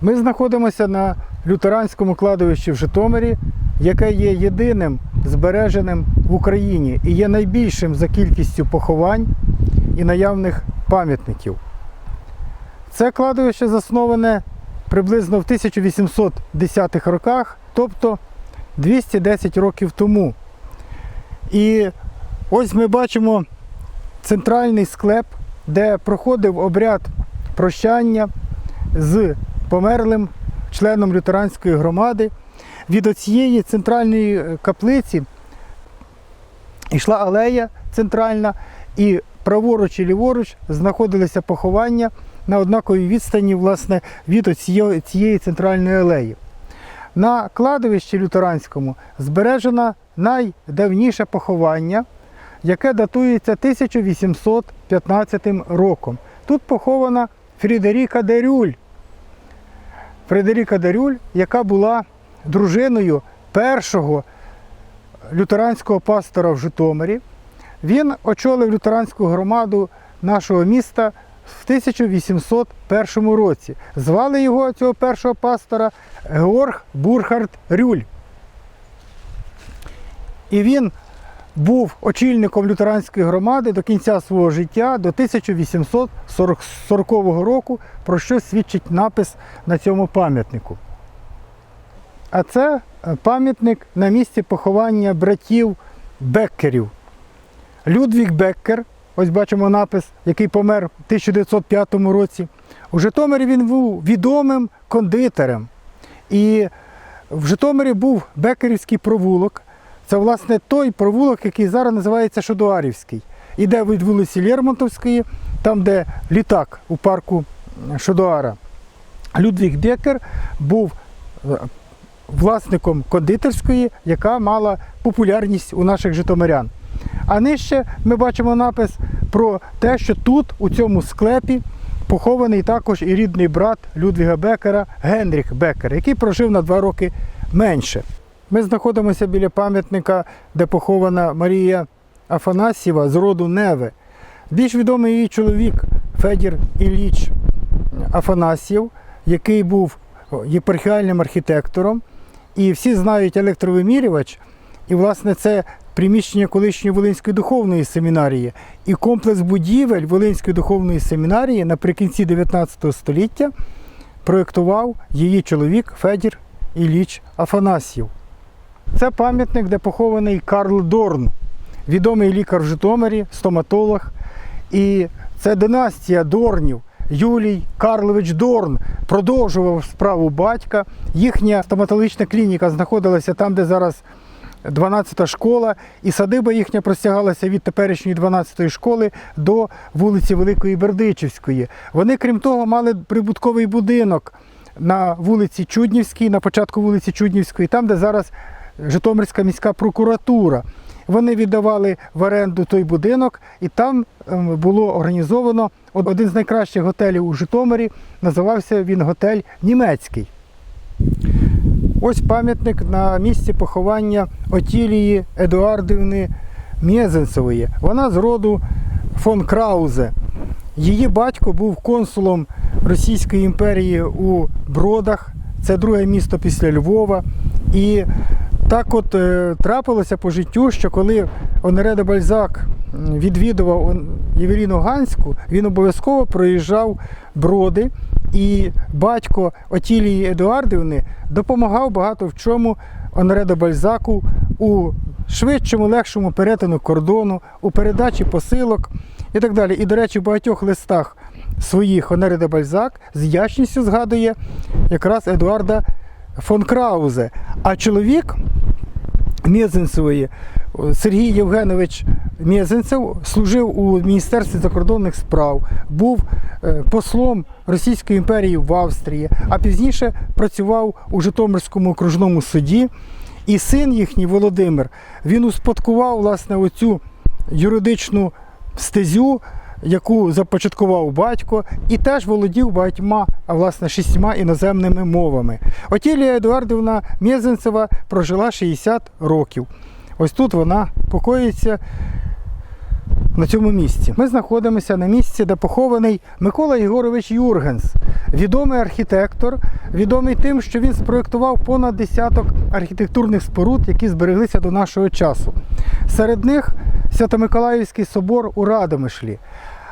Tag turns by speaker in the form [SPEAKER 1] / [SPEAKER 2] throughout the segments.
[SPEAKER 1] Ми знаходимося на лютеранському кладовищі в Житомирі, яке є єдиним збереженим в Україні і є найбільшим за кількістю поховань і наявних пам'ятників. Це кладовище засноване приблизно в 1810-х роках, тобто 210 років тому. І ось ми бачимо центральний склеп, де проходив обряд прощання з померлим членом лютеранської громади. Від оцієї центральної е, каплиці йшла алея центральна, і праворуч і ліворуч знаходилися поховання на однаковій відстані власне, від цієї центральної алеї. На кладовищі лютеранському збережено найдавніше поховання, яке датується 1815 роком. Тут похована Фрідеріка Дерюль. Фредеріка Дерюль, яка була дружиною першого лютеранського пастора в Житомирі. Він очолив лютеранську громаду нашого міста в 1801 році. Звали його цього першого пастора Георг Бурхард Рюль. І він був очільником лютеранської громади до кінця свого життя до 1840 року, про що свідчить напис на цьому пам'ятнику. А це е, пам'ятник на місці поховання братів Беккерів. Людвіг Беккер, ось бачимо напис, який помер в 1905 році. У Житомирі він був відомим кондитером. І в Житомирі був Беккерівський провулок. Це, власне, той провулок, який зараз називається Шодуарівський. Іде від вулиці Лермонтовської, там, де літак у парку Шодуара. Людвіг Беккер був е, власником кондитерської, яка мала популярність у наших житомирян. А нижче ми бачимо напис про те, що тут, у цьому склепі, похований також і рідний брат Людвіга Беккера Генріх Беккер, який прожив на два роки менше. Ми знаходимося біля пам'ятника, де похована Марія Афанасьєва з роду Неве. Більш відомий її чоловік Федір Ілліч Афанасьєв, який був єпархіальним архітектором. І всі знають електровимірювач. І, власне, це приміщення колишньої Волинської духовної семінарії. І комплекс будівель Волинської духовної семінарії наприкінці 19 століття проєктував її чоловік Федір Ілліч Афанасьєв. Це пам'ятник, де похований Карл Дорн, відомий лікар в Житомирі, стоматолог. І це династія Дорнів. Юлій Карлович Дорн продовжував справу батька. Їхня стоматологічна клініка знаходилася там, де зараз 12-та школа, і садиба їхня простягалася від теперішньої 12-ї школи до вулиці Великої Бердичівської. Вони, крім того, мали прибутковий будинок на вулиці Чуднівській, на початку вулиці Чуднівської, там, де зараз Житомирська міська прокуратура. Вони віддавали в оренду той будинок, і там ем, було організовано один з найкращих готелів у Житомирі. Називався він готель Німецький. Ось пам'ятник на місці поховання Отілії Едуардівни Мєзенцевої. Вона з роду фон Краузе. Її батько був консулом Російської імперії у Бродах. Це друге місто після Львова. І так от е, трапилося по життю, що коли Оноре де Бальзак відвідував Євеліну Ганську, він обов'язково проїжджав броди, і батько Отілії Едуардівни допомагав багато в чому Оноре де Бальзаку у швидшому, легшому перетину кордону, у передачі посилок і так далі. І, до речі, в багатьох листах своїх Оноре де Бальзак з ячністю згадує якраз Едуарда фон Краузе. А чоловік Мєзенцевої Сергій Євгенович Мєзенцев служив у Міністерстві закордонних справ, був е, послом Російської імперії в Австрії, а пізніше працював у Житомирському окружному суді. І син їхній Володимир він успадкував власне оцю юридичну стезю, яку започаткував батько, і теж володів багатьма, а власне шістьма іноземними мовами. Отілія Едуардівна Мєзенцева прожила 60 років. Ось тут вона покоїться на цьому місці. Ми знаходимося на місці, де похований Микола Єгорович Юргенс, відомий архітектор, відомий тим, що він спроєктував понад десяток архітектурних споруд, які збереглися до нашого часу. Серед них Свято-Миколаївський собор у Радомишлі.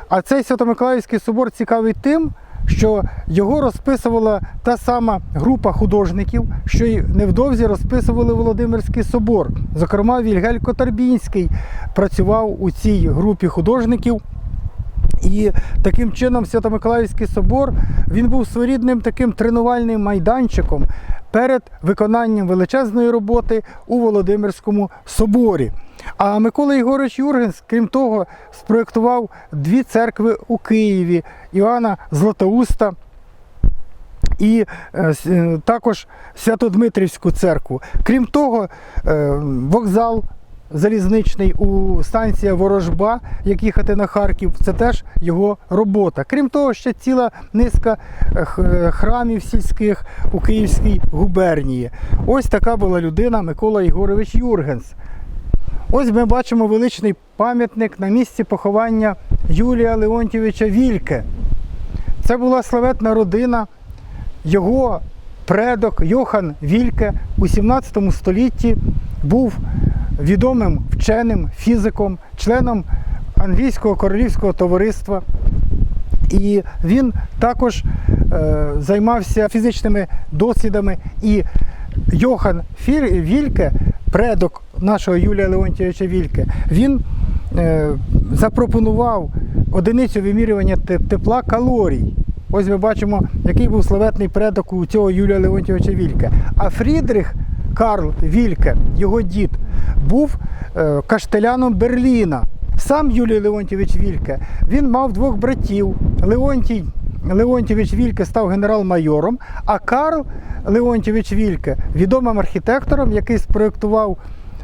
[SPEAKER 1] А цей Свято-Миколаївський собор цікавий тим, що його розписувала та сама група художників, що й невдовзі розписували Володимирський собор. Зокрема, Вільгель Котарбінський працював у цій групі художників. І таким чином Свято-Миколаївський собор він був своєрідним таким тренувальним майданчиком перед виконанням величезної роботи у Володимирському соборі. А Микола Єгорович Юргенс, крім того, спроєктував дві церкви у Києві Іоанна Златоуста і е, е, також Свято-Дмитрівську церкву. Крім того, е, вокзал залізничний у станція Ворожба, як їхати на Харків, це теж його робота. Крім того, ще ціла низка е, е, храмів сільських у Київській губернії. Ось така була людина Микола Єгорович Юргенс. Ось ми бачимо величний пам'ятник на місці поховання Юлія Леонтьєвича Вільке. Це була славетна родина. Його предок Йохан Вільке у 17 столітті був відомим вченим, фізиком, членом англійського королівського товариства. І він також е, займався фізичними дослідами. І Йохан Вільке, предок нашого Юлія Леонтьєвича Вільке, він е, запропонував одиницю вимірювання тепла калорій. Ось ми бачимо, який був славетний предок у цього Юлія Леонтьєвича Вільке. А Фрідрих Карл Вільке, його дід, був е, каштеляном Берліна. Сам Юлій Леонтьєвич Вільке, він мав двох братів. Леонтій Леонтьєвич Вільке став генерал-майором, а Карл Леонтьєвич Вільке відомим архітектором, який спроєктував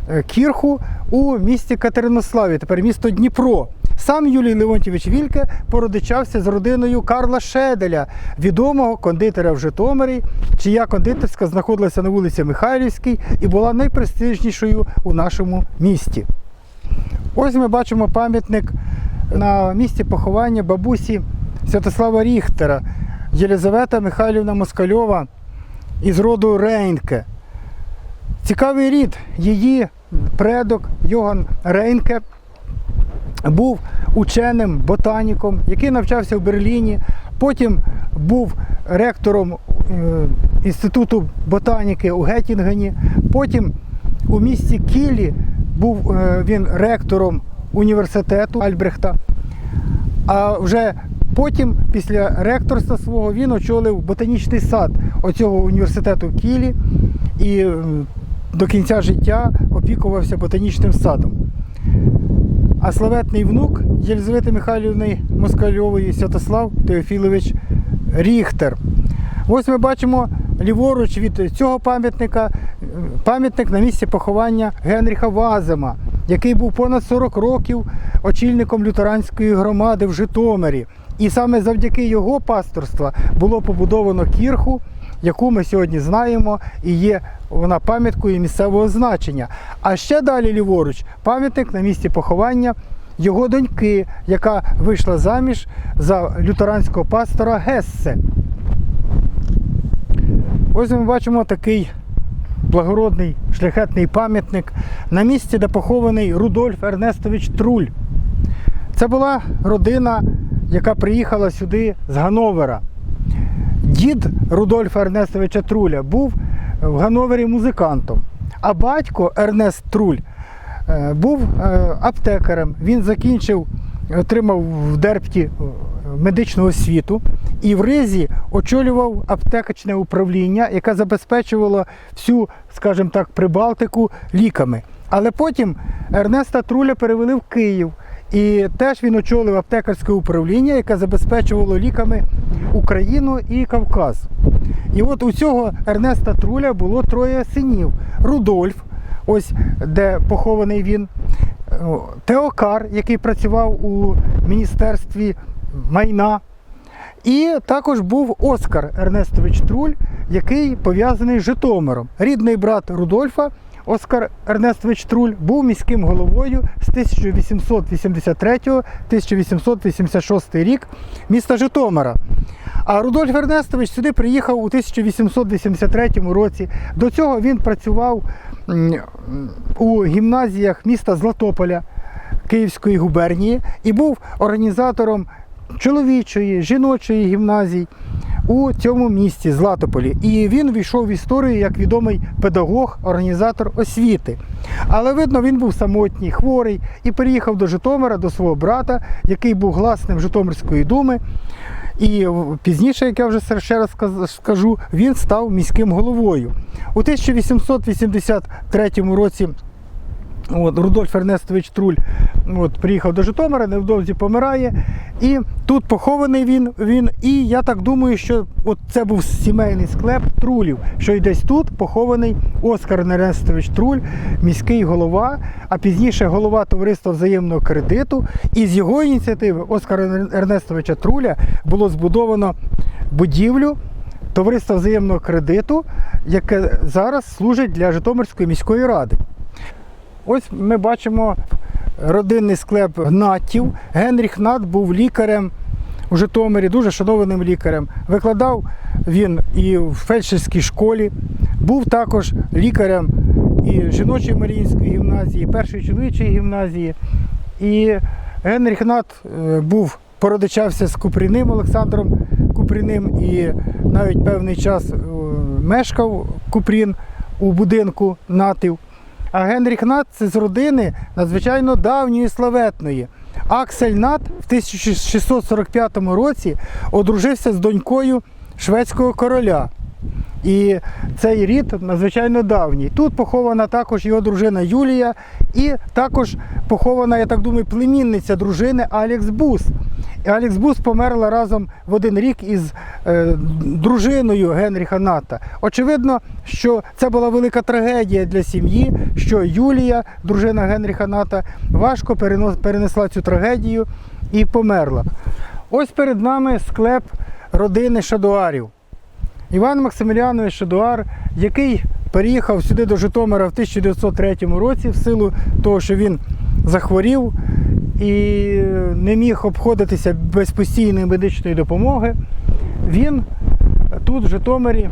[SPEAKER 1] е, кірху у місті Катеринославі, тепер місто Дніпро. Сам Юлій Леонтьєвич Вільке породичався з родиною Карла Шеделя, відомого кондитера в Житомирі, чия кондитерська знаходилася на вулиці Михайлівській і була найпрестижнішою у нашому місті. Ось ми бачимо пам'ятник на місці поховання бабусі Святослава Ріхтера, Єлизавета Михайлівна Москальова із роду Рейнке. Цікавий рід. Її предок Йоган Рейнке був ученим, ботаніком, який навчався в Берліні. Потім був ректором е, Інституту ботаніки у Геттінгені. Потім у місті Кілі був е, він ректором університету Альбрехта. А вже потім, після ректорства свого, він очолив ботанічний сад оцього університету Кілі і до кінця життя опікувався ботанічним садом. А славетний внук Єлизавети Михайлівни Москальової Святослав Теофілович Ріхтер. Ось ми бачимо ліворуч від цього пам'ятника пам'ятник на місці поховання Генріха Вазема, який був понад 40 років очільником лютеранської громади в Житомирі. І саме завдяки його пасторства було побудовано кірху, яку ми сьогодні знаємо, і є вона пам'яткою місцевого значення. А ще далі ліворуч пам'ятник на місці поховання його доньки, яка вийшла заміж за лютеранського пастора Гессе. Ось ми бачимо такий благородний шляхетний пам'ятник на місці, де похований Рудольф Ернестович Труль. Це була родина, яка приїхала сюди з Гановера. Дід Рудольфа Ернестовича Труля був в Гановері музикантом, а батько Ернест Труль е, був е, аптекарем. Він закінчив, отримав в Дерпті е, медичну освіту і в Ризі очолював аптекачне управління, яке забезпечувало всю, скажімо так, Прибалтику ліками. Але потім Ернеста Труля перевели в Київ. І теж він очолив аптекарське управління, яке забезпечувало ліками Україну і Кавказ. І от у цього Ернеста Труля було троє синів: Рудольф, ось де похований він, Теокар, який працював у міністерстві майна. І також був Оскар Ернестович Труль, який пов'язаний з Житомиром. Рідний брат Рудольфа Оскар Ернестович Труль був міським головою з 1883 1886 рік міста Житомира. А Рудольф Ернестович сюди приїхав у 1883 році. До цього він працював у гімназіях міста Златополя Київської губернії і був організатором чоловічої, жіночої гімназій у цьому місті Златополі. І він війшов в історію як відомий педагог, організатор освіти. Але видно, він був самотній, хворий і переїхав до Житомира до свого брата, який був гласним Житомирської думи. І пізніше, як я вже ще раз скажу, він став міським головою. У 1883 році От, Рудольф Ернестович Труль от, приїхав до Житомира, невдовзі помирає. І тут похований він. він. І я так думаю, що от це був сімейний склеп Трулів, що й десь тут похований Оскар Ернестович Труль, міський голова, а пізніше голова товариства взаємного кредиту. І з його ініціативи Оскара Ернестовича Труля було збудовано будівлю. Товариства взаємного кредиту, яке зараз служить для Житомирської міської ради. Ось ми бачимо родинний склеп Гнатів. Генріх Гнат був лікарем у Житомирі, дуже шанованим лікарем. Викладав він і в фельдшерській школі, був також лікарем і жіночої Маріїнської гімназії, першої чоловічої гімназії. І Генріх Гнат е, був породичався з Купріним Олександром Купріним і навіть певний час е, мешкав Купрін у будинку Натів. А Генріх Нат це з родини надзвичайно давньої славетної. Аксель Нат в 1645 році одружився з донькою шведського короля. І цей рід надзвичайно давній. Тут похована також його дружина Юлія, і також похована, я так думаю, племінниця дружини Алекс Бус. І Алекс Бус померла разом в один рік із е, дружиною Генріха Ната. Очевидно, що це була велика трагедія для сім'ї, що Юлія, дружина Генріха Ната, важко перенесла цю трагедію і померла. Ось перед нами склеп родини Шадуарів. Іван Максиміліанович Шадуар, який переїхав сюди до Житомира в 1903 році в силу того, що він захворів і не міг обходитися без постійної медичної допомоги, він тут, в Житомирі,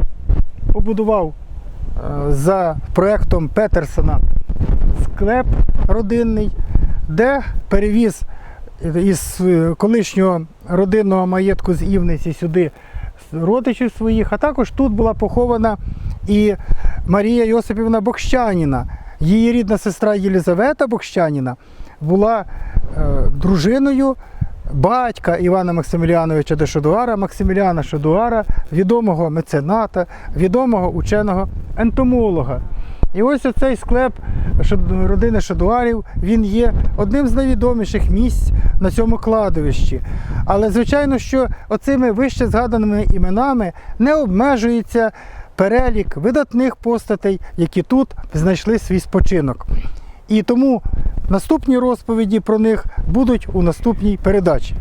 [SPEAKER 1] побудував е, за проектом Петерсона склеп родинний, де перевіз із е, колишнього родинного маєтку з Івниці сюди родичів своїх, а також тут була похована і Марія Йосипівна Бокщаніна. Її рідна сестра Єлізавета Бокщаніна була е, дружиною батька Івана Максиміліановича де Шадуара, Максиміліана Шадуара, відомого мецената, відомого ученого ентомолога. І ось оцей склеп родини Шадуарів, він є одним з найвідоміших місць на цьому кладовищі. Але звичайно, що оцими вище згаданими іменами не обмежується перелік видатних постатей, які тут знайшли свій спочинок. І тому наступні розповіді про них будуть у наступній передачі.